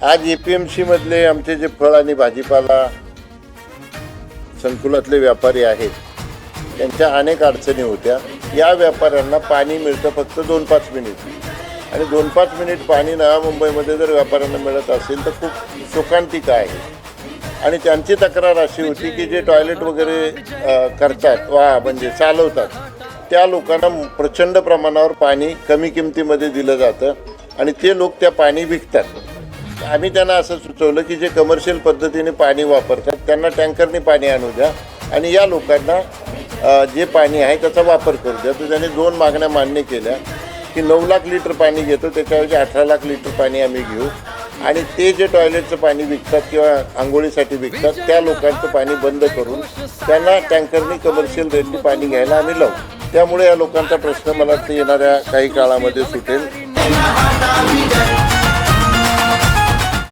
आज A P M सीमधले आमचे जे फळ आणि भाजीपाला संकुलातले व्यापारी आहेत त्यांच्या अनेक अडचणी होत्या. या व्यापाऱ्यांना पाणी मिळतं फक्त दोन पाच मिनिट. आणि दोन पाच मिनिट पाणी नव्या मुंबईमध्ये जर व्यापाऱ्यांना मिळत असेल तर खूप शोकांतिका आहे. आणि त्यांची तक्रार अशी होती की जे टॉयलेट वगैरे अ, करतात वा म्हणजे चालवतात त्या लोकांना प्रचंड प्रमाणावर पाणी कमी किमतीमध्ये दिलं जातं आणि ते लोक त्या पाणी विकतात. आम्ही त्यांना असं सुचवलं की जे कमर्शियल पद्धतीने पाणी वापरतात त्यांना टँकरने पाणी आणू द्या. आणि या लोकांना जे पाणी आहे त्याचा वापर करू द्या. तर त्यांनी दोन मागण्या मान्य केल्या की नऊ लाख लिटर पाणी घेतो त्याच्याऐवजी अठरा लाख लिटर पाणी आम्ही घेऊ. आणि ते जे टॉयलेटचं पाणी विकतात किंवा आंघोळीसाठी विकतात त्या लोकांचं पाणी बंद करून त्यांना टँकरनी कमर्शियल रेटनी पाणी घ्यायला आम्ही लावू. त्यामुळे या लोकांचा प्रश्न मला येणाऱ्या काही काळामध्ये सुटेल.